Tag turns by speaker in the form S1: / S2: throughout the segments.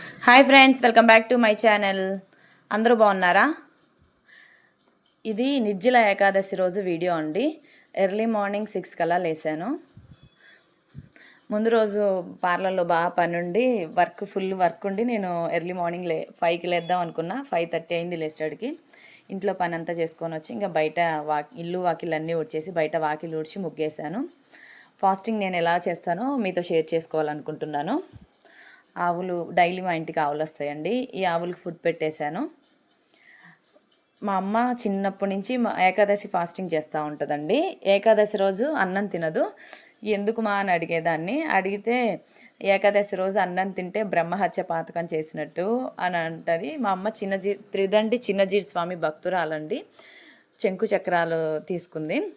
S1: Hi friends welcome back to my channel అందరూ బాగున్నారా? ఇది నిర్జల ఏకాదశి రోజు వీడియో అండి. ఎర్లీ మార్నింగ్ సిక్స్ కల్లా లేసాను. ముందు రోజు పార్లర్లో బాగా పని ఉండి వర్క్ ఫుల్ వర్క్ ఉండి నేను ఎర్లీ మార్నింగ్ లే ఫైవ్కి లేద్దాం అనుకున్నా. ఫైవ్ థర్టీ అయింది లేచేటికి ఇంట్లో పని అంతా చేసుకొని వచ్చి ఇంకా బయట వా ఇల్లు వాకిళ్ళు అన్నీ ఊడ్చేసి బయట వాకిలు ఊడ్చి ముగ్గేశాను. ఫాస్టింగ్ నేను ఎలా చేస్తానో మీతో షేర్ చేసుకోవాలనుకుంటున్నాను. ఆవులు డైలీ మా ఇంటికి ఆవులు వస్తాయండి. ఈ ఆవులకు ఫుడ్ పెట్టేశాను. మా అమ్మ చిన్నప్పటి నుంచి మా ఏకాదశి ఫాస్టింగ్ చేస్తూ ఉంటుందండి. ఏకాదశి రోజు అన్నం తినదు. ఎందుకు మా అని అడిగేదాన్ని. అడిగితే ఏకాదశి రోజు అన్నం తింటే బ్రహ్మహత్య పాతకం చేసినట్టు అని అంటది. మా అమ్మ చిన్నజీ త్రిదండి చిన్నజీర్ స్వామి భక్తురాలండి. చెంకు చక్రాలు తీసుకుంది.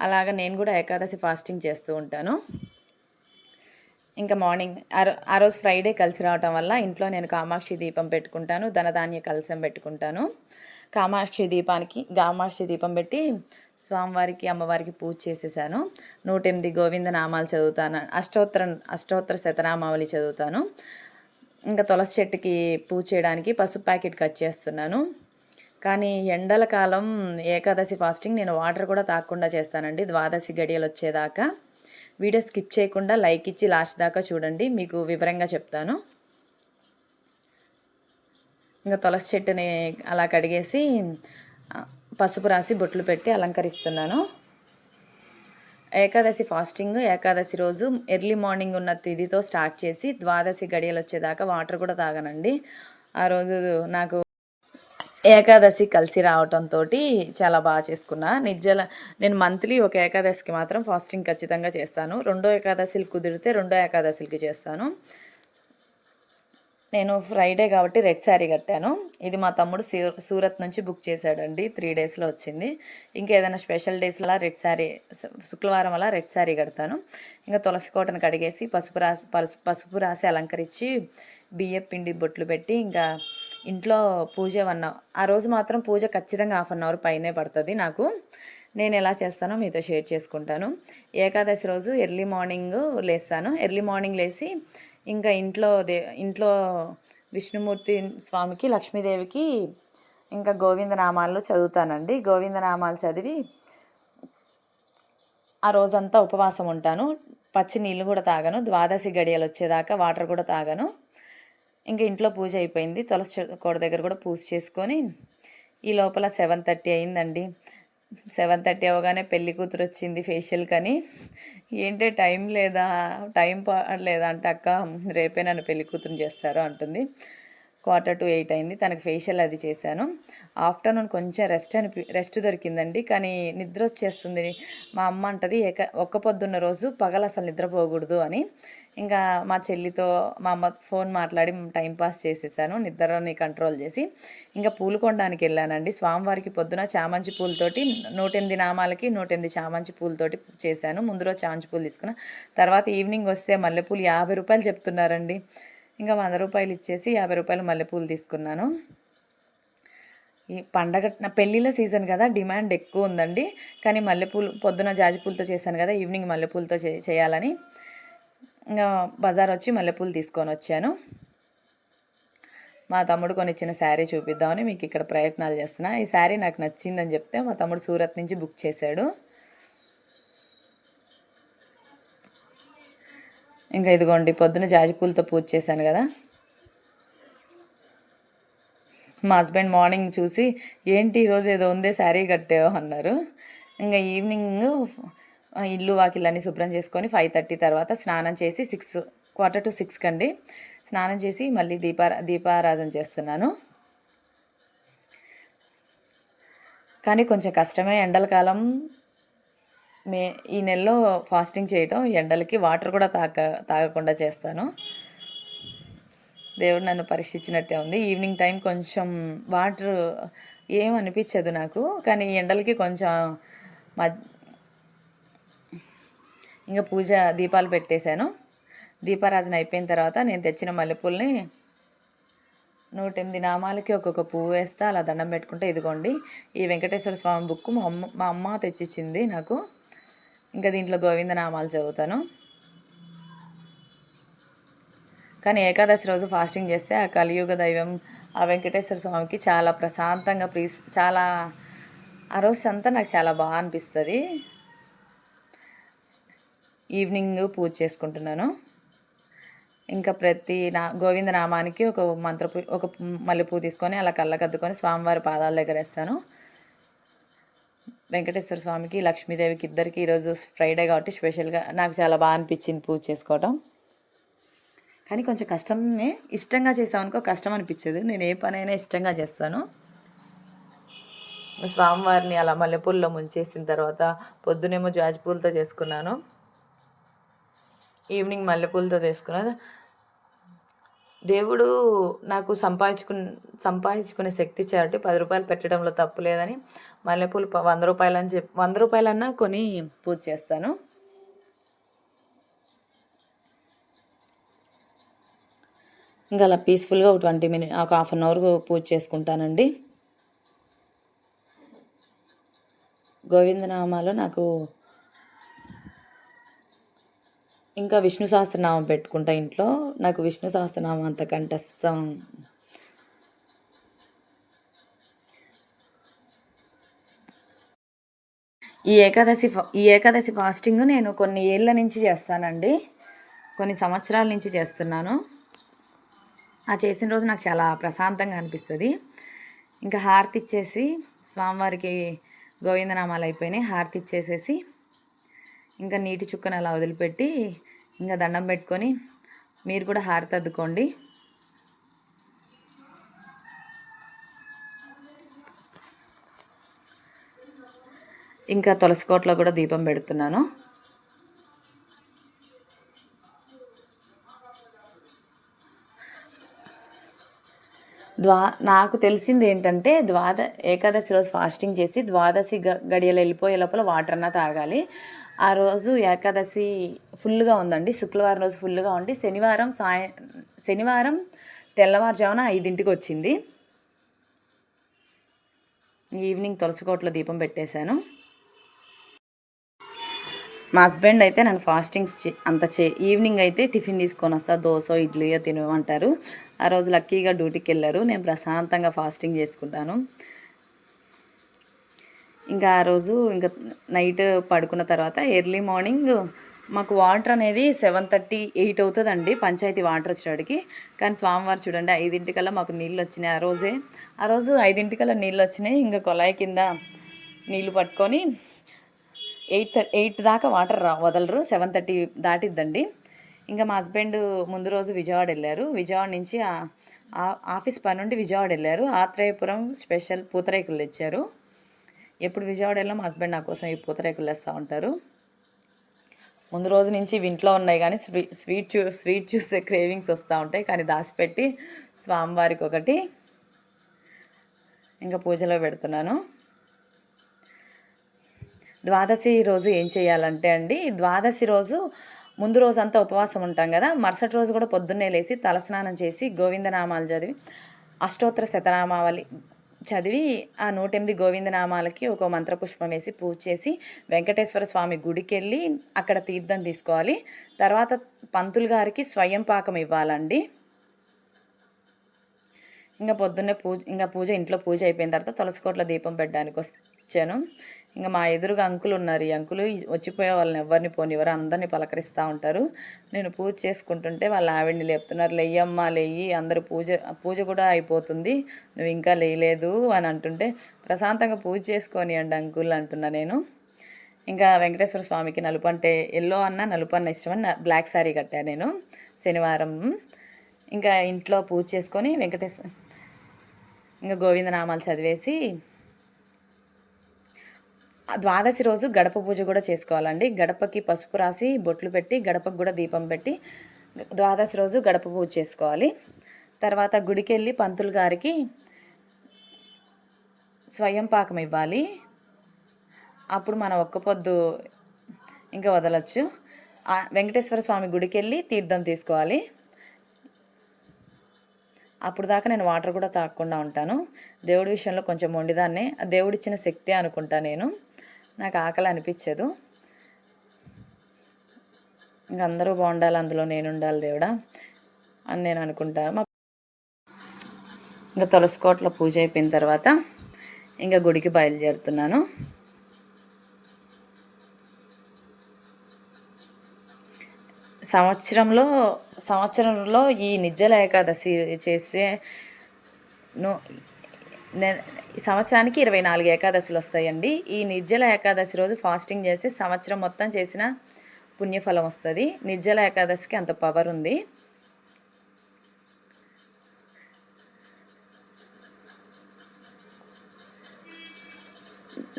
S1: అలాగ నేను కూడా ఏకాదశి ఫాస్టింగ్ చేస్తూ ఉంటాను. ఇంకా మార్నింగ్ ఆ రోజు ఫ్రైడే కలిసి రావటం వల్ల ఇంట్లో నేను కామాక్షి దీపం పెట్టుకుంటాను ధనధాన్య కలశం పెట్టుకుంటాను. కామాక్షి దీపానికి కామాక్షి దీపం పెట్టి స్వామివారికి అమ్మవారికి పూజ చేసేసాను. నూట ఎనిమిది గోవింద నామాలు చదువుతాను. అష్టోత్తర అష్టోత్తర శతనామావళి చదువుతాను. ఇంకా తులసి చెట్టుకి పూజ చేయడానికి పసుపు ప్యాకెట్ కట్ చేస్తున్నాను. కానీ ఎండల కాలం ఏకాదశి ఫాస్టింగ్ నేను వాటర్ కూడా తాగకుండా చేస్తానండి. ద్వాదశి గడియలు వచ్చేదాకా. వీడియో స్కిప్ చేయకుండా లైక్ ఇచ్చి లాస్ట్ దాకా చూడండి. మీకు వివరంగా చెప్తాను. ఇంకా తులసి చెట్టుని అలా కడిగేసి పసుపు రాసి బొట్లు పెట్టి అలంకరిస్తున్నాను. ఏకాదశి ఫాస్టింగ్ ఏకాదశి రోజు ఎర్లీ మార్నింగ్ ఉన్న తిథితో స్టార్ట్ చేసి ద్వాదశి గడియలు వచ్చేదాకా వాటర్ కూడా తాగనండి. ఆ రోజు నాకు ఏకాదశి కలిసి రావటంతో చాలా బాగా చేసుకున్నా. నిజల నేను మంత్లీ ఒక ఏకాదశికి మాత్రం ఫాస్టింగ్ ఖచ్చితంగా చేస్తాను. రెండో ఏకాదశిలు కుదిరితే రెండో ఏకాదశికి చేస్తాను. నేను ఫ్రైడే కాబట్టి రెడ్ శారీ కట్టాను. ఇది మా తమ్ముడు సూరత్ నుంచి బుక్ చేశాడండి. త్రీ డేస్లో వచ్చింది. ఇంకా ఏదైనా స్పెషల్ డేస్లో రెడ్ శారీ శుక్రవారం అలా రెడ్ శారీ కడతాను. ఇంకా తులసి కోటను కడిగేసి పసుపు రాసి పసుపు పసుపు రాసి అలంకరించి బియ్యం పిండి బొట్లు పెట్టి ఇంకా ఇంట్లో పూజ వన్ ఆ రోజు మాత్రం పూజ ఖచ్చితంగా హాఫ్ అన్ అవర్ పైనే పడుతుంది నాకు. నేను ఎలా చేస్తానో మీతో షేర్ చేసుకుంటాను. ఏకాదశి రోజు ఎర్లీ మార్నింగ్ లేస్తాను. ఎర్లీ మార్నింగ్ లేచి ఇంకా ఇంట్లో దే ఇంట్లో విష్ణుమూర్తి స్వామికి లక్ష్మీదేవికి ఇంకా గోవిందనామాలు చదువుతానండి. గోవిందనామాలు చదివి ఆ రోజంతా ఉపవాసం ఉంటాను. పచ్చి నీళ్ళు కూడా తాగను. ద్వాదశి గడియలు వచ్చేదాకా వాటర్ కూడా తాగను. ఇంకా ఇంట్లో పూజ అయిపోయింది. తులసి కోడ దగ్గర కూడా పూజ చేసుకొని ఈ లోపల సెవెన్ థర్టీ అయిందండి. సెవెన్ థర్టీ అవగానే పెళ్ళి కూతురు వచ్చింది ఫేషియల్ కానీ ఏంటే టైం లేదా? టైం పడలేదా అంటే అక్క రేపే నన్ను పెళ్ళి కూతురు చేస్తారు అంటుంది. క్వార్టర్ టు ఎయిట్ అయింది. తనకు ఫేషియల్ అది చేశాను. ఆఫ్టర్నూన్ కొంచెం రెస్ట్ అనిపి రెస్ట్ దొరికిందండి. కానీ నిద్ర వచ్చేస్తుంది. మా అమ్మ అంటది ఏక ఒక్క పొద్దున్న రోజు పగలు అసలు నిద్రపోకూడదు అని. ఇంకా మా చెల్లితో మా అమ్మ ఫోన్ మాట్లాడి టైం పాస్ చేసేసాను. నిద్రని కంట్రోల్ చేసి. ఇంకా పూలు కొనడానికి వెళ్ళానండి. స్వామివారికి పొద్దున చామంతి పూలతోటి నూట ఎనిమిది నామాలకి నూట ఎనిమిది చామంతి పూలతోటి చేశాను. ముందు రోజు చామంతి పూలు తీసుకున్నా తర్వాత ఈవినింగ్ వస్తే మల్లెపూలు యాభై రూపాయలు చెప్తున్నారండి. ఇంకా వంద రూపాయలు ఇచ్చేసి యాభై రూపాయలు మల్లెపూలు తీసుకున్నాను. ఈ పండగ నా పెళ్ళిళ్ళ సీజన్ కదా డిమాండ్ ఎక్కువ ఉందండి. కానీ మల్లెపూలు పొద్దున జాజి పూలతో చేశాను కదా ఈవినింగ్ మల్లెపూలతో చే చేయాలని. ఇంకా బజార్ వచ్చి మల్లెపూలు తీసుకొని వచ్చాను. మా తమ్ముడు కొనిచ్చిన శారీ చూపిద్దామని మీకు ఇక్కడ ప్రయత్నాలు చేస్తున్నా. ఈ శారీ నాకు నచ్చిందని చెప్తే మా తమ్ముడు సూరత్ నుంచి బుక్ చేశాడు. ఇంకా ఇదిగోండి పొద్దున జాజిపూలతో పూజ చేశాను కదా. మా హస్బెండ్ మార్నింగ్ చూసి ఏంటి ఈరోజు ఏదో ఉందే శారీ కట్టావు అన్నారు. ఇంకా ఈవినింగ్ ఇల్లు వాకిళ్ళన్నీ శుభ్రం చేసుకొని ఫైవ్ థర్టీ తర్వాత స్నానం చేసి సిక్స్ క్వార్టర్ టు సిక్స్ కండి స్నానం చేసి మళ్ళీ దీపా దీపారాధన చేస్తున్నాను. కానీ కొంచెం కష్టమే ఎండల కాలం. మే ఈ నెలలో ఫాస్టింగ్ చేయటం ఎండలకి వాటర్ కూడా తాగ తాగకుండా చేస్తాను. దేవుడు నన్ను పరీక్షించినట్టే ఉంది. ఈవినింగ్ టైం కొంచెం వాటర్ ఏం అనిపించదు నాకు కానీ ఎండలకి కొంచెం మద్ ఇంకా పూజ దీపాలు పెట్టేశాను. దీపారాజన అయిపోయిన తర్వాత నేను తెచ్చిన మల్లెపూలని నూట ఎనిమిది నామాలకి ఒక్కొక్క పువ్వు వేస్తా అలా దండం పెట్టుకుంటే ఇదిగోండి ఈ వెంకటేశ్వర స్వామి బుక్ మా అమ్మ మా అమ్మ తెచ్చిచ్చింది నాకు. ఇంకా దీంట్లో గోవింద నామాలు చదువుతాను. కానీ ఏకాదశి రోజు ఫాస్టింగ్ చేస్తే ఆ కలియుగ దైవం ఆ వెంకటేశ్వర స్వామికి చాలా ప్రశాంతంగా ప్రీ చాలా ఆ రోజు అంతా నాకు చాలా బాగా అనిపిస్తుంది. ఈవినింగ్ పూజ చేసుకుంటున్నాను. ఇంకా ప్రతి నా గోవింద నామానికి ఒక మంత్ర ఒక మల్లెపూ తీసుకొని అలా కళ్ళకద్దుకొని స్వామివారి పాదాల దగ్గర వేస్తాను. వెంకటేశ్వర స్వామికి లక్ష్మీదేవికి ఇద్దరికి ఈరోజు ఫ్రైడే కాబట్టి స్పెషల్గా నాకు చాలా బాగా అనిపించింది పూజ చేసుకోవటం. కానీ కొంచెం కష్టమే ఇష్టంగా చేసామనుకో కష్టం అనిపించదు. నేను ఏ పనైనా ఇష్టంగా చేస్తాను. స్వామివారిని అలా మల్లెపూల్లో ముంచేసిన తర్వాత పొద్దునేమో జాజి పూలతో చేసుకున్నాను. ఈవినింగ్ మల్లెపూలతో చేసుకున్నాను దేవుడు నాకు సంపాదించుకు సంపాదించుకునే శక్తి ఇచ్చారంటే పది రూపాయలు పెట్టడంలో తప్పు లేదని మల్లెపూలు ప- వంద రూపాయలు అని చెప్పి వంద రూపాయలన్నా కొని పూజ చేస్తాను. ఇంకా అలా పీస్ఫుల్గా ఒక ట్వంటీ మినిట్ ఒక హాఫ్ అన్ అవర్ పూజ చేసుకుంటానండి. గోవిందనామాలు నాకు ఇంకా విష్ణు సహస్రనామం పెట్టుకుంటా ఇంట్లో. నాకు విష్ణు సహస్రనామం అంత కంఠస్థం. ఈ ఏకాదశి ఈ ఏకాదశి ఫాస్టింగ్ నేను కొన్ని ఏళ్ళ నుంచి చేస్తానండి. కొన్ని సంవత్సరాల నుంచి చేస్తున్నాను. ఆ చేసిన రోజు నాకు చాలా ప్రశాంతంగా అనిపిస్తుంది. ఇంకా హారతి ఇచ్చేసి స్వామివారికి గోవిందనామాలు అయిపోయినాయి. హారతి ఇచ్చేసేసి ఇంకా నీటి చుక్కను అలా వదిలిపెట్టి ఇంకా దండం పెట్టుకొని మీరు కూడా హారతి అద్దుకోండి ఇంకా తులసి కోట్లో కూడా దీపం పెడుతున్నాను. ద్వా నాకు తెలిసింది ఏంటంటే ద్వాద ఏకాదశి రోజు ఫాస్టింగ్ చేసి ద్వాదశి గ గడియలు వెళ్ళిపోయే లోపల వాటర్ అన్నా తాగాలి. ఆ రోజు ఏకాదశి ఫుల్గా ఉందండి. శుక్రవారం రోజు ఫుల్గా ఉండి శనివారం సాయ శనివారం తెల్లవారుజామున ఐదింటికి వచ్చింది. ఈవినింగ్ తులసికోట్లో దీపం పెట్టేశాను. మా హస్బెండ్ అయితే నన్ను ఫాస్టింగ్స్ చే- అంత చే ఈవినింగ్ అయితే టిఫిన్ తీసుకొని వస్తా దోశ ఇడ్లీయో తినమంటారు. ఆ రోజు లక్కీగా డ్యూటీకి వెళ్ళారు. నేను ప్రశాంతంగా ఫాస్టింగ్ చేసుకుంటాను. ఇంకా ఆ రోజు ఇంకా నైట్ పడుకున్న తర్వాత ఎర్లీ మార్నింగ్ మాకు వాటర్ అనేది సెవెన్ థర్టీ ఎయిట్ అవుతుందండి పంచాయతీ వాటర్ వచ్చేటికి కానీ స్వామివారు చూడండి ఐదింటికల్లా మాకు నీళ్ళు వచ్చినాయి ఆ రోజే. ఆ రోజు ఐదింటికల్లా నీళ్ళు వచ్చినాయి. ఇంకా కొలాయి కింద నీళ్ళు పట్టుకొని ఎయిట్ థర్ ఎయిట్ దాకా వాటర్ రా వదలరు. సెవెన్ థర్టీ దాటిద్దండి. ఇంకా మా హస్బెండ్ ముందు రోజు విజయవాడ వెళ్ళారు. విజయవాడ నుంచి ఆ- ఆఫీస్ పని నుండి విజయవాడ వెళ్ళారు. ఆత్రేయపురం స్పెషల్ పూతరేకులు తెచ్చారు. ఎప్పుడు విజయవాడ వెళ్ళినా మా హస్బెండ్ నా కోసం ఈ పూతరేకులు వేస్తూ ఉంటారు. ముందు రోజు నుంచి ఇవి ఇంట్లో ఉన్నాయి కానీ స్వీ స్వీట్ చూ స్వీట్ చూసే క్రేవింగ్స్ వస్తూ ఉంటాయి. కానీ దాచిపెట్టి స్వామివారికి ఒకటి ఇంకా పూజలో పెడుతున్నాను. ద్వాదశి రోజు ఏం చేయాలంటే అండి ద్వాదశి రోజు ముందు రోజు అంతా ఉపవాసం ఉంటాం కదా మరుసటి రోజు కూడా పొద్దున్నే లేచి తలస్నానం చేసి గోవిందనామాలు చదివి అష్టోత్తర శతనామావళి చదివి ఆ నూట ఎనిమిది గోవిందనామాలకి ఒక మంత్రపుష్పం వేసి పూజ చేసి వెంకటేశ్వర స్వామి గుడికి వెళ్ళి అక్కడ తీర్థం తీసుకోవాలి. తర్వాత పంతులు గారికి స్వయం పాకం ఇవ్వాలండి. ఇంకా పొద్దున్నే పూజ ఇంకా పూజ ఇంట్లో పూజ అయిపోయిన తర్వాత తులసికోట్ల దీపం పెట్టడానికి వచ్చాను ఇంకా మా ఎదురుగా అంకులు ఉన్నారు. ఈ అంకులు వచ్చిపోయే వాళ్ళని ఎవరిని పోనివ్వరు అందరినీ పలకరిస్తూ ఉంటారు. నేను పూజ చేసుకుంటుంటే వాళ్ళ ఆవిడ్ని లేపుతున్నారు. లేయ్యమ్మ లేయి అందరూ పూజ పూజ కూడా అయిపోతుంది. నువ్వు ఇంకా లేయలేదు అని అంటుంటే ప్రశాంతంగా పూజ చేసుకొని అండి అంకుల్ అంటున్నా నేను. ఇంకా వెంకటేశ్వర స్వామికి నలుపు అంటే ఎల్లో అన్న నలుపు అన్న ఇష్టమని బ్లాక్ శారీ కట్టాను నేను శనివారం. ఇంకా ఇంట్లో పూజ చేసుకొని వెంకటేశ్వర ఇంకా గోవిందనామాలు చదివేసి ద్వాదశి రోజు గడప పూజ కూడా చేసుకోవాలండి. గడపకి పసుపు రాసి బొట్లు పెట్టి గడపకు కూడా దీపం పెట్టి ద్వాదశి రోజు గడప పూజ చేసుకోవాలి. తర్వాత గుడికి వెళ్ళి పంతులు గారికి స్వయం పాకం ఇవ్వాలి. అప్పుడు మన ఒక్క పొద్దు ఇంకా వదలచ్చు. వెంకటేశ్వర స్వామి గుడికి వెళ్ళి తీర్థం తీసుకోవాలి. అప్పుడు దాకా నేను వాటర్ కూడా తాగకుండా ఉంటాను. దేవుడి విషయంలో కొంచెం మొండిదాన్నే. ఆ దేవుడిచ్చిన శక్తి అనుకుంటా నేను. నాకు ఆకలి అనిపించదు. ఇంక అందరూ బాగుండాలి అందులో నేను ఉండాలి దేవుడా
S2: అని నేను అనుకుంటాను మా ఇంకా తులసికోటలో పూజ అయిపోయిన తర్వాత ఇంకా గుడికి బయలుదేరుతున్నాను. సంవత్సరంలో సంవత్సరంలో ఈ నిజ్జల ఏకాదశి చేసే నో సంవత్సరానికి ఇరవై నాలుగు ఏకాదశులు వస్తాయండి. ఈ నిర్జల ఏకాదశి రోజు ఫాస్టింగ్ చేస్తే సంవత్సరం మొత్తం చేసిన పుణ్యఫలం వస్తుంది. నిర్జల ఏకాదశికి అంత పవర్ ఉంది.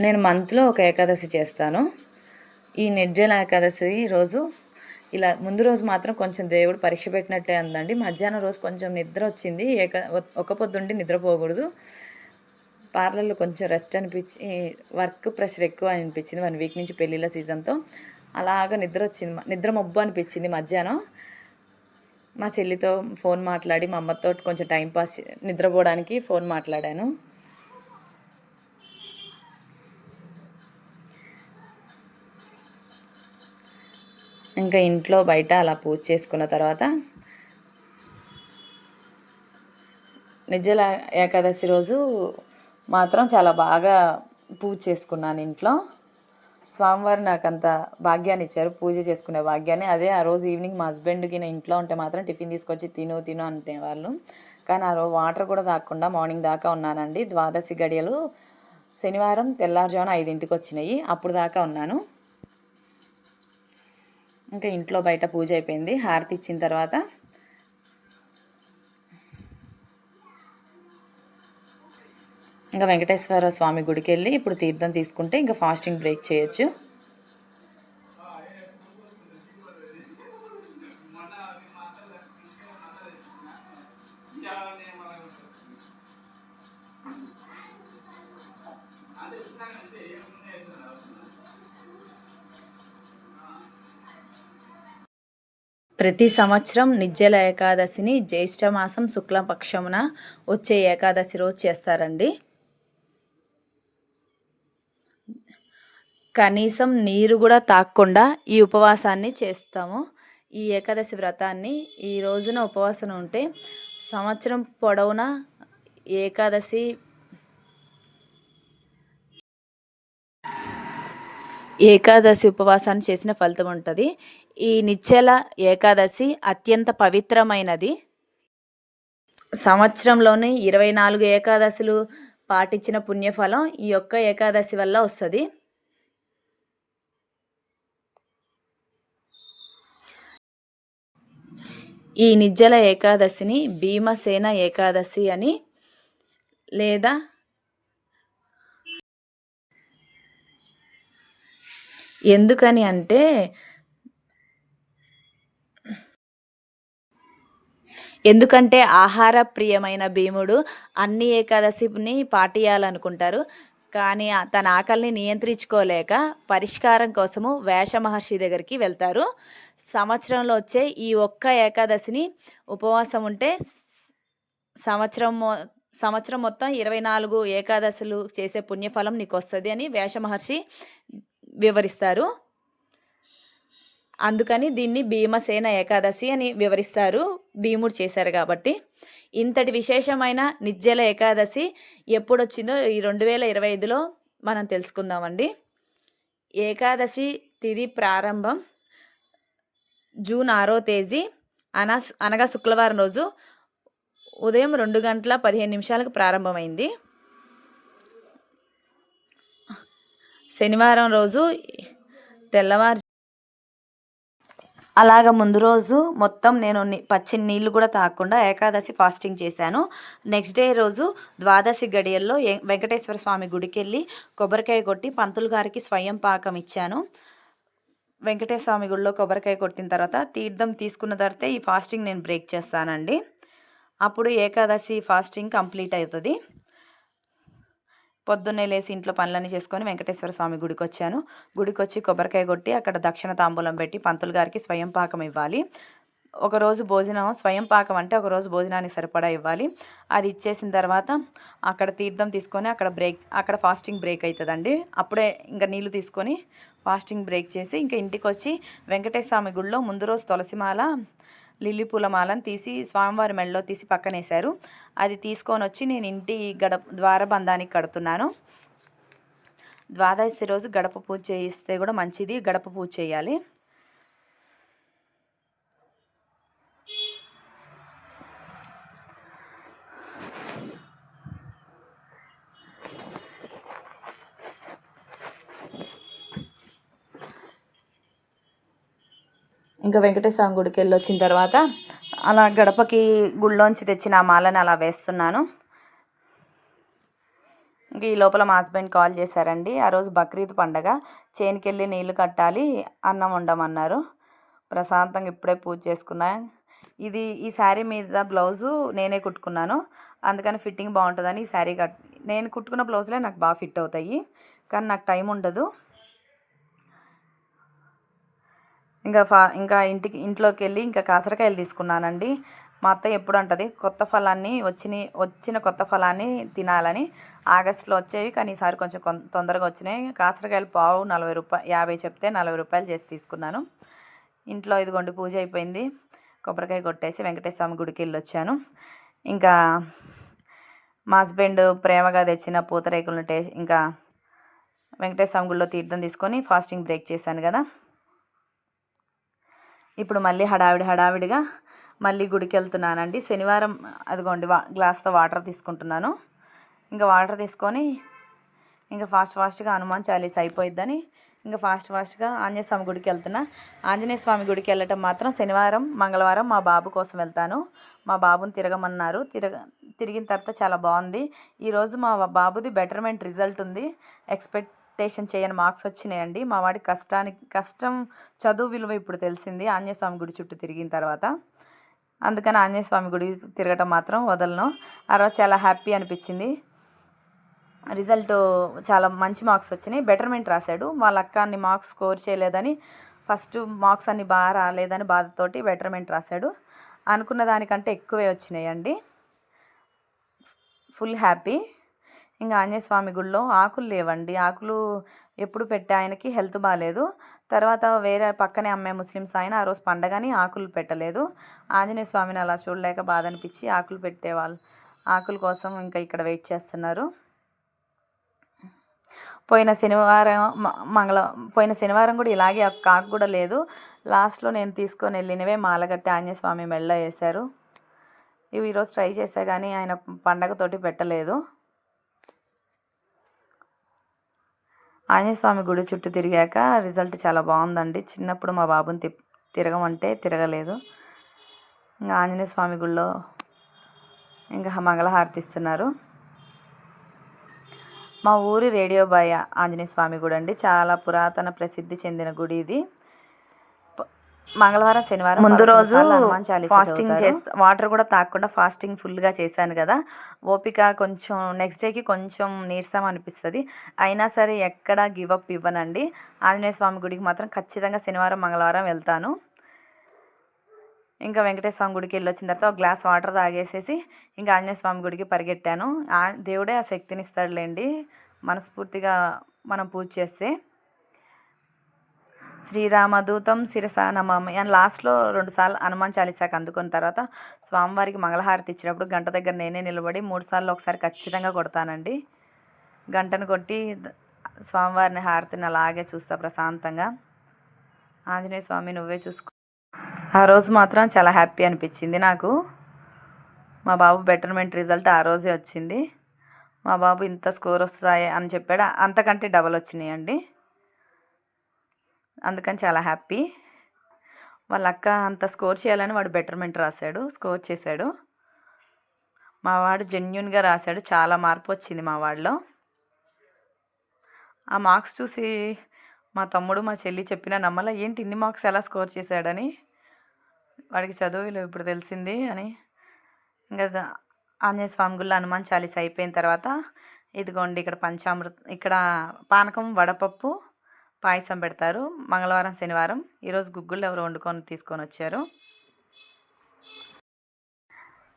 S2: నేను మంత్లో ఒక ఏకాదశి చేస్తాను. ఈ నిర్జల ఏకాదశి రోజు ఇలా ముందు రోజు మాత్రం కొంచెం దేవుడు పరీక్ష పెట్టినట్టే అందండి. మధ్యాహ్నం రోజు కొంచెం నిద్ర వచ్చింది. ఏక ఒక పొద్దుండి నిద్రపోకూడదు. పార్లర్లో కొంచెం రెస్ట్ అనిపించి వర్క్ ప్రెషర్ ఎక్కువ అనిపించింది వన్ వీక్ నుంచి పెళ్ళిళ్ళ సీజన్తో. అలాగ నిద్ర వచ్చింది నిద్ర మబ్బు అనిపించింది మధ్యాహ్నం. మా చెల్లితో ఫోన్ మాట్లాడి మా అమ్మతో కొంచెం టైం పాస్ నిద్రపోవడానికి ఫోన్ మాట్లాడాను. ఇంకా ఇంట్లో బయట అలా పూజ చేసుకున్న తర్వాత నిజల ఏకాదశి రోజు మాత్రం చాలా బాగా పూజ చేసుకున్నాను ఇంట్లో. స్వామివారు నాకు అంత భాగ్యాన్ని ఇచ్చారు పూజ చేసుకునే భాగ్యాన్ని. అదే ఆ రోజు ఈవినింగ్ మా హస్బెండ్కి నేను ఇంట్లో ఉంటే మాత్రం టిఫిన్ తీసుకొచ్చి తిను తిను అంటేవాళ్ళు. కానీ ఆ రోజు వాటర్ కూడా తాగకుండా మార్నింగ్ దాకా ఉన్నానండి. ద్వాదశి గడియలు శనివారం తెల్లారుజామున ఐదింటికి వచ్చినాయి. అప్పుడు దాకా ఉన్నాను. ఇంకా ఇంట్లో బయట పూజ అయిపోయింది. హారతి ఇచ్చిన తర్వాత ఇంకా వెంకటేశ్వర స్వామి గుడికి వెళ్ళి ఇప్పుడు తీర్థం తీసుకుంటే ఇంకా ఫాస్టింగ్ బ్రేక్ చేయొచ్చు. ప్రతి సంవత్సరం నిజ్జల ఏకాదశిని జ్యేష్ఠమాసం శుక్లపక్షమున వచ్చే ఏకాదశి రోజు చేస్తారండి. కనీసం నీరు కూడా తాగకుండా ఈ ఉపవాసాన్ని చేస్తాము. ఈ ఏకాదశి వ్రతాన్ని ఈ రోజున ఉపవాసం ఉంటే సంవత్సరం పొడవునా ఏకాదశి? ఏకాదశి ఉపవాసాన్ని చేసిన ఫలితం ఉంటుంది. ఈ నిశ్చల ఏకాదశి అత్యంత పవిత్రమైనది. సంవత్సరంలోని ఇరవై నాలుగు ఏకాదశులు పాటించిన పుణ్యఫలం ఈ యొక్క ఏకాదశి వల్ల వస్తుంది. ఈ నిజ్జల ఏకాదశిని భీమసేన ఏకాదశి అని లేదా ఎందుకని అంటే ఎందుకంటే ఆహార ప్రియమైన భీముడు అన్ని ఏకాదశిని పాటియాలనుకుంటారు. కానీ తన ఆకలిని నియంత్రించుకోలేక పరిష్కారం కోసము వేష మహర్షి దగ్గరికి వెళ్తారు. సంవత్సరంలో వచ్చే ఈ ఒక్క ఏకాదశిని ఉపవాసం ఉంటే సంవత్సరం సంవత్సరం మొత్తం ఇరవై నాలుగు ఏకాదశులు చేసే పుణ్యఫలం నీకు వస్తుంది అని వేషమహర్షి వివరిస్తారు. అందుకని దీన్ని భీమసేన ఏకాదశి అని వివరిస్తారు. భీముడు చేశారు కాబట్టి. ఇంతటి విశేషమైన నిజ్జల ఏకాదశి ఎప్పుడొచ్చిందో ఈ రెండు వేల ఇరవై ఐదులో మనం తెలుసుకుందామండి. ఏకాదశి తిది ప్రారంభం జూన్ ఆరో తేదీ అనా అనగా శుక్రవారం రోజు ఉదయం రెండు గంటల పదిహేను నిమిషాలకు ప్రారంభమైంది. శనివారం రోజు తెల్లవారు అలాగ ముందు రోజు మొత్తం నేను ని- పచ్చి నీళ్ళు కూడా తాగకుండా ఏకాదశి ఫాస్టింగ్ చేశాను. నెక్స్ట్ డే రోజు ద్వాదశి గడియల్లో వెంకటేశ్వర స్వామి గుడికి వెళ్ళి కొబ్బరికాయ కొట్టి పంతులు గారికి స్వయం పాకం ఇచ్చాను. వెంకటేశ్వర స్వామి గుడిలో కొబ్బరికాయ కొట్టిన తర్వాత తీర్థం తీసుకున్న తర్వాత ఈ ఫాస్టింగ్ నేను బ్రేక్ చేస్తానండి. అప్పుడు ఏకాదశి ఫాస్టింగ్ కంప్లీట్ అవుతుంది. పొద్దున్నే లేచి ఇంట్లో పనులన్నీ చేసుకొని వెంకటేశ్వర స్వామి గుడికి వచ్చాను గుడికి వచ్చి కొబ్బరికాయ కొట్టి అక్కడ దక్షిణ తాంబూలం పెట్టి పంతులు గారికి స్వయం పాకం ఇవ్వాలి. ఒకరోజు భోజనం స్వయం పాకం అంటే ఒకరోజు భోజనానికి సరిపడా ఇవ్వాలి. అది ఇచ్చేసిన తర్వాత అక్కడ తీర్థం తీసుకొని అక్కడ బ్రేక్ అక్కడ ఫాస్టింగ్ బ్రేక్ అవుతుందండి అప్పుడే ఇంకా నీళ్ళు తీసుకొని ఫాస్టింగ్ బ్రేక్ చేసి ఇంకా ఇంటికి వచ్చి వెంకటేశ్వర స్వామి గుడిలో ముందు రోజు తులసిమాల లిల్లీ పూల మాలను తీసి స్వామివారి మెడలో తీసి పక్కనేశారు. అది తీసుకొని వచ్చి నేను ఇంటి గడప ద్వారబంధానికి కడుతున్నాను. ద్వాదశి రోజు గడప పూజ చేయిస్తే కూడా మంచిది. గడప పూజ చేయాలి. ఇంకా వెంకటేశ్వర గుడికి వెళ్ళి వచ్చిన తర్వాత అలా గడపకి గుళ్ళోంచి తెచ్చిన ఆ మాలని అలా వేస్తున్నాను. ఇంక ఈ లోపల మా హస్బెండ్ కాల్ చేశారండి. ఆ రోజు బక్రీద్ పండగ. చేనుకి వెళ్ళి నీళ్ళు కట్టాలి అన్నం వండమన్నారు. ప్రశాంతంగా ఇప్పుడే పూజ చేసుకున్నా. ఇది ఈ శారీ మీద బ్లౌజు నేనే కుట్టుకున్నాను. అందుకని ఫిట్టింగ్ బాగుంటుందని ఈ శారీ కట్ నేను కుట్టుకున్న బ్లౌజులే నాకు బాగా ఫిట్ అవుతాయి. కానీ నాకు టైం ఉండదు. ఇంకా ఫా ఇంకా ఇంటికి ఇంట్లోకి వెళ్ళి ఇంకా కాసరకాయలు తీసుకున్నానండి. మా అత్త ఎప్పుడు అంటది కొత్త ఫలాన్ని వచ్చిన వచ్చిన కొత్త ఫలాన్ని తినాలని ఆగస్టులో వచ్చేవి కానీ ఈసారి కొంచెం తొందరగా వచ్చినాయి. కాసరకాయలు పావు నలభై రూపాయలు యాభై చెప్తే నలభై రూపాయలు చేసి తీసుకున్నాను. ఇంట్లో ఇదిగోండి పూజ అయిపోయింది. కొబ్బరికాయ కొట్టేసి వెంకటేశ్వర స్వామి గుడికి వెళ్ళి వచ్చాను ఇంకా మా హస్బెండ్ ప్రేమగా తెచ్చిన పూతరేకులను టే ఇంకా వెంకటేశ్వర స్వామి గుడిలో తీర్థం తీసుకొని ఫాస్టింగ్ బ్రేక్ చేశాను కదా. ఇప్పుడు మళ్ళీ హడావిడి హడావిడిగా మళ్ళీ గుడికి వెళ్తున్నానండి శనివారం అదిగోండి వా గ్లాస్తో వాటర్ తీసుకుంటున్నాను. ఇంకా వాటర్ తీసుకొని ఇంకా ఫాస్ట్ ఫాస్ట్గా హనుమాన్ చాలీస్ అయిపోయిద్దని ఇంకా ఫాస్ట్ ఫాస్ట్గా ఆంజనేయ స్వామి గుడికి వెళ్తున్నా ఆంజనేయ స్వామి గుడికి వెళ్ళటం మాత్రం శనివారం మంగళవారం మా బాబు కోసం వెళ్తాను. మా బాబుని తిరగమన్నారు. తిరగ తిరిగిన తర్వాత చాలా బాగుంది. ఈరోజు మా బాబుది బెటర్మెంట్ రిజల్ట్ ఉంది. ఎక్స్పెక్ట్ అప్టేషన్ చేయని మార్క్స్ వచ్చినాయండి. మా వాడి కష్టానికి కష్టం చదువు విలువ ఇప్పుడు తెలిసింది. ఆంజనేయస్వామి గుడి చుట్టూ తిరిగిన తర్వాత. అందుకని ఆంజనేయస్వామి గుడి తిరగటం మాత్రం వదలను. ఆ రోజు చాలా హ్యాపీ అనిపించింది. రిజల్ట్ చాలా మంచి మార్క్స్ వచ్చినాయి. బెటర్మెంట్ రాశాడు. వాళ్ళ అక్క అన్ని మార్క్స్ స్కోర్ చేయలేదని ఫస్ట్ మార్క్స్ అన్ని బాగా రాలేదని బాధతోటి బెటర్మెంట్ రాశాడు. అనుకున్న దానికంటే ఎక్కువే వచ్చినాయండి. Full happy. ఇంకా ఆంజనేయ స్వామి గుడిలో ఆకులు లేవండి. ఆకులు ఎప్పుడు పెట్టే ఆయనకి హెల్త్ బాగాలేదు తర్వాత వేరే పక్కనే అమ్మే ముస్లిమ్స్ ఆయన ఆ రోజు పండగని ఆకులు పెట్టలేదు. ఆంజనేయ స్వామిని అలా చూడలేక బాధ అనిపించి ఆకులు పెట్టేవాళ్ళు. ఆకుల కోసం ఇంకా ఇక్కడ వెయిట్ చేస్తున్నారు. పోయిన శనివారం మంగళ పోయిన శనివారం కూడా ఇలాగే కాకు కూడా లేదు. లాస్ట్లో నేను తీసుకొని వెళ్ళినవే మాలగట్టి ఆంజనేయ స్వామి మెళ్ళ వేశారు. ఇవి ఈరోజు ట్రై చేసా కానీ ఆయన పండగతోటి పెట్టలేదు. ఆంజనేయస్వామి గుడి చుట్టూ తిరిగాక రిజల్ట్ చాలా బాగుందండి. చిన్నప్పుడు మా బాబుని తి తిరగమంటే తిరగలేదు. ఇంకా ఆంజనేయ స్వామి గుడిలో ఇంకా మంగళహారతి ఇస్తున్నారు మా ఊరి రేడియో బాయ్ ఆంజనేయ స్వామి గుడి అండి చాలా పురాతన ప్రసిద్ధి చెందిన గుడి ఇది. మంగళవారం శనివారం ముందు రోజు ఫాస్టింగ్ చేస్తా వాటర్ కూడా తాగకుండా ఫాస్టింగ్ ఫుల్గా చేశాను కదా. ఓపిక కొంచెం నెక్స్ట్ డేకి కొంచెం నీరసం అనిపిస్తుంది. అయినా సరే ఎక్కడ గివ్ అప్ ఇవ్వనండి. ఆంజనేయ స్వామి గుడికి మాత్రం ఖచ్చితంగా శనివారం మంగళవారం వెళ్తాను. ఇంకా వెంకటేశ్వర స్వామి గుడికి వెళ్ళి వచ్చిన తర్వాత ఒక గ్లాస్ వాటర్ తాగేసేసి ఇంకా ఆంజనేయ స్వామి గుడికి పరిగెట్టాను. దేవుడే ఆ శక్తిని ఇస్తాడులేండి. మనస్ఫూర్తిగా మనం పూజ చేస్తే శ్రీరామదూతం శిరస నమామి అని లాస్ట్లో రెండుసార్లు హనుమాన్ చాలీసాకి అందుకున్న తర్వాత స్వామివారికి మంగళహారతి ఇచ్చినప్పుడు గంట దగ్గర నేనే నిలబడి మూడు సార్లు ఒకసారి ఖచ్చితంగా కొడతానండి. గంటను కొట్టి స్వామివారిని హారతిని అలాగే చూస్తా ప్రశాంతంగా. ఆంజనేయ స్వామి నువ్వే చూసుకో. ఆ రోజు మాత్రం చాలా హ్యాపీ అనిపించింది నాకు. మా బాబు బెటర్మెంట్ రిజల్ట్ ఆ రోజే వచ్చింది. మా బాబు ఇంత స్కోర్ వస్తాయి అని చెప్పాడు. అంతకంటే డబల్ వచ్చినాయండి. అందుకని చాలా హ్యాపీ. వాళ్ళ అక్క అంత స్కోర్ చేయాలని వాడు బెటర్మెంట్ రాశాడు స్కోర్ చేశాడు. మా వాడు జెన్యున్గా రాశాడు చాలా మార్పు వచ్చింది మా వాడిలో. ఆ మార్క్స్ చూసి మా తమ్ముడు మా చెల్లి చెప్పిన నమ్మల ఏంటి ఇన్ని మార్క్స్ ఎలా స్కోర్ చేశాడని? వాడికి చదువు ఇప్పుడు తెలిసింది అని. ఇంకా ఆంజనేయ స్వామి గుళ్ళ హనుమాన్ చాలీస్ అయిపోయిన తర్వాత ఇదిగోండి ఇక్కడ పంచామృత ఇక్కడ పానకం వడపప్పు పాయసం పెడతారు. మంగళవారం శనివారం. ఈరోజు గుగ్గులు ఎవరు వండుకొని తీసుకొని వచ్చారు.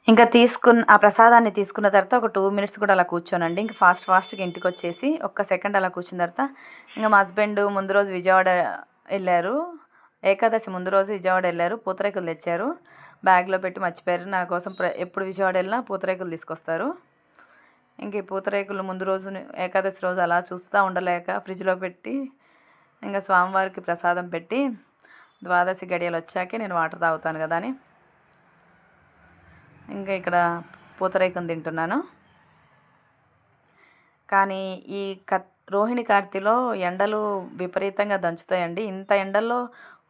S2: ఇంకా తీసుకున్న ఆ ప్రసాదాన్ని తీసుకున్న తర్వాత ఒక టూ మినిట్స్ కూడా అలా కూర్చోనండి. ఇంకా ఫాస్ట్ ఫాస్ట్గా ఇంటికి వచ్చేసి ఒక్క సెకండ్ అలా కూర్చున్న తర్వాత ఇంకా మా హస్బెండ్ ముందు రోజు విజయవాడ వెళ్ళారు. ఏకాదశి ముందు రోజు విజయవాడ వెళ్ళారు. పూతరేకులు తెచ్చారు. బ్యాగ్లో పెట్టి మర్చిపోయారు. నా కోసం ఎప్పుడు విజయవాడ వెళ్ళినా పూతరేకులు తీసుకొస్తారు. ఇంక ఈ పూతరేకులు ముందు రోజు ఏకాదశి రోజు అలా చూస్తూ ఉండలేక ఫ్రిడ్జ్లో పెట్టి ఇంకా స్వామివారికి ప్రసాదం పెట్టి ద్వాదశి గడియలు వచ్చాకే నేను వాటర్ తాగుతాను కదా అని. ఇంకా ఇక్కడ పూతరేకుని తింటున్నాను. కానీ ఈ క రోహిణి కార్తీలో ఎండలు విపరీతంగా దంచుతాయండి. ఇంత ఎండల్లో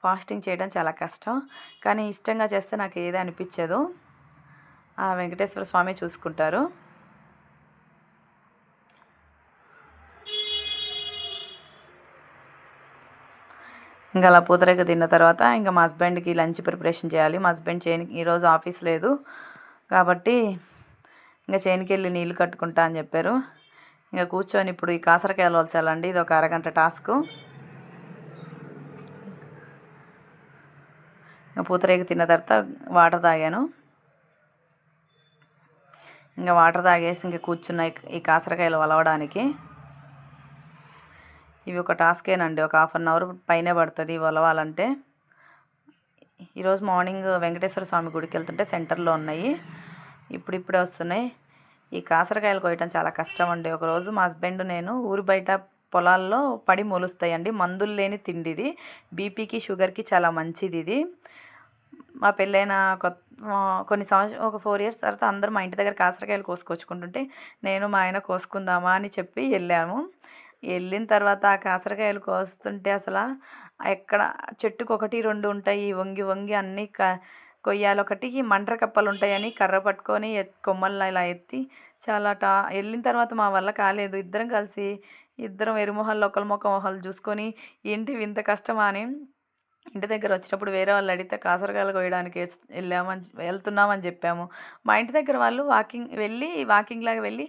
S2: ఫాస్టింగ్ చేయడం చాలా కష్టం. కానీ ఇష్టంగా చేస్తే నాకు ఏది అనిపించదు. ఆ వెంకటేశ్వర స్వామి చూసుకుంటారు. ఇంకా అలా పూతరేక తిన్న తర్వాత ఇంకా మా హస్బెండ్కి లంచ్ ప్రిపరేషన్ చేయాలి. మా హస్బెండ్ చేయని ఈరోజు ఆఫీస్ లేదు. కాబట్టి ఇంకా చేనికి వెళ్ళి నీళ్ళు కట్టుకుంటా అని చెప్పారు. ఇంకా కూర్చొని ఇప్పుడు ఈ కాసరకాయలు వలచాలండి. ఇది ఒక అరగంట టాస్క్. ఇంకా పూతరేక తిన్న తర్వాత వాటర్ తాగాను. ఇంకా వాటర్ తాగేసి ఇంకా కూర్చున్నాయి ఈ కాసరకాయలు వలవడానికి. ఇవి ఒక టాస్కేనండి. ఒక హాఫ్ అన్ అవర్ పైనే పడుతుంది వలవాలంటే. ఈరోజు మార్నింగ్ వెంకటేశ్వర స్వామి గుడికి వెళ్తుంటే సెంటర్లో ఉన్నాయి. ఇప్పుడిప్పుడే వస్తున్నాయి. ఈ కాసరకాయలు కోయటం చాలా కష్టం అండి ఒకరోజు మా హస్బెండ్ నేను ఊరి బయట పొలాల్లో పడి మొలుస్తాయండి. మందులు లేని తిండి ఇది బీపీకి షుగర్కి చాలా మంచిది ఇది. మా పెళ్ళైన కొత్త కొన్ని సంవత్సరం ఒక ఫోర్ ఇయర్స్ తర్వాత అందరూ మా ఇంటి దగ్గర కాసరకాయలు కోసుకొచ్చుకుంటుంటే నేను మా ఆయన కోసుకుందామా అని చెప్పి వెళ్ళాము. వెళ్ళిన తర్వాత ఆ కాసరకాయలు కోస్తుంటే అసలు ఎక్కడ చెట్టుకు ఒకటి రెండు ఉంటాయి వంగి వంగి అన్నీ క కొయ్యాలొకటి మంటర కప్పలు ఉంటాయని కర్ర పట్టుకొని కొమ్మల్ని ఇలా ఎత్తి చాలా టా వెళ్ళిన తర్వాత మా వల్ల కాలేదు. ఇద్దరం కలిసి ఇద్దరం ఎరుమొహల్లో ఒకరి మొక్క మొహాలు చూసుకొని ఏంటి ఇంత కష్టమా అని ఇంటి దగ్గర వచ్చినప్పుడు వేరే వాళ్ళు అడిగితే కాసరకాయలు కోయడానికి వెళ్ళామని వెళ్తున్నామని చెప్పాము. మా ఇంటి దగ్గర వాళ్ళు వాకింగ్ వెళ్ళి వాకింగ్ లాగా వెళ్ళి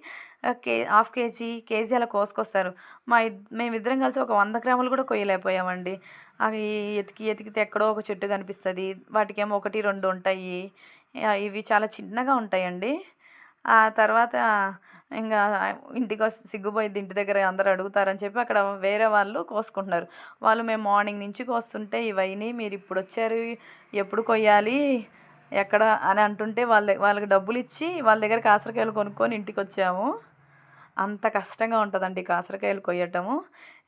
S2: కే హాఫ్ కేజీ కేజీ అలా కోసుకొస్తారు. మా మేమిద్దరం కలిసి ఒక వంద గ్రాములు కూడా కొయ్యలేకపోయామండి. అవి ఎతికి ఎతికితే ఎక్కడో ఒక చెట్టు కనిపిస్తుంది. వాటికేమో ఒకటి రెండు ఉంటాయి. ఇవి చాలా చిన్నగా ఉంటాయండి. ఆ తర్వాత ఇంకా ఇంటికి వస్తే సిగ్గుపోయింది ఇంటి దగ్గర అందరు అడుగుతారని చెప్పి అక్కడ వేరే వాళ్ళు కోసుకుంటున్నారు. వాళ్ళు మేము మార్నింగ్ నుంచి కోస్తుంటే ఇవన్నీ మీరు ఇప్పుడు వచ్చారు ఎప్పుడు కొయ్యాలి ఎక్కడ అని అంటుంటే వాళ్ళ వాళ్ళకి డబ్బులు ఇచ్చి వాళ్ళ దగ్గర కాసరకాయలు కొనుక్కొని ఇంటికి వచ్చాము. అంత కష్టంగా ఉంటుందండి కాసరకాయలు కొయ్యటము.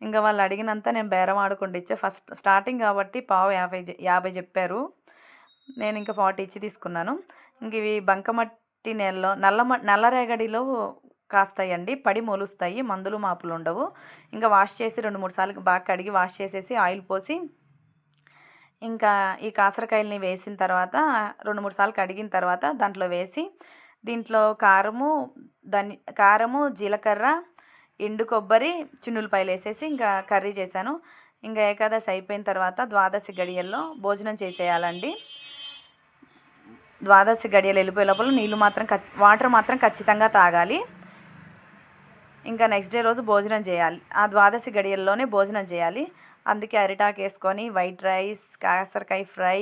S2: ఇంకా వాళ్ళు అడిగినంత నేను బేరం ఆడుకుండా ఇచ్చే. ఫస్ట్ స్టార్టింగ్ కాబట్టి పావు యాభై యాభై చెప్పారు. నేను ఇంకా ఫార్టీ ఇచ్చి తీసుకున్నాను. ఇంక ఇవి బంకమట్టి నెలలో నల్ల నల్లరేగడిలో కాస్తాయండి. పడి మొలుస్తాయి. మందులు మాపులు ఉండవు. ఇంకా వాష్ చేసి రెండు మూడు సార్లు బాగా కడిగి వాష్ చేసేసి ఆయిల్ పోసి ఇంకా ఈ కాసరకాయలని వేసిన తర్వాత రెండు మూడు సార్లు కడిగిన తర్వాత దాంట్లో వేసి దీంట్లో కారము ధని కారము జీలకర్ర ఎండు కొబ్బరి చిన్నులపాయలు వేసేసి ఇంకా కర్రీ చేశాను. ఇంకా ఏకాదశి అయిపోయిన తర్వాత ద్వాదశి గడియల్లో భోజనం చేసేయాలండి. ద్వాదశి గడియలు వెళ్ళిపోయే లోపల నీళ్ళు మాత్రం వాటర్ మాత్రం ఖచ్చితంగా తాగాలి. ఇంకా నెక్స్ట్ డే రోజు భోజనం చేయాలి. ఆ ద్వాదశి గడియల్లోనే భోజనం చేయాలి. అందుకే అరిటాకు వేసుకొని వైట్ రైస్ కాసరకాయ ఫ్రై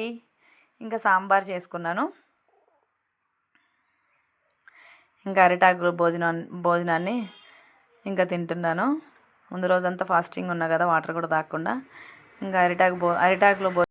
S2: ఇంకా సాంబార్ చేసుకున్నాను. ఇంకా అరిటాకులు భోజనం భోజనాన్ని ఇంకా తింటున్నాను. ముందు రోజంతా ఫాస్టింగ్ ఉన్నా కదా వాటర్ కూడా తాగకుండా. ఇంకా అరిటాకు భో అరిటాకులో భో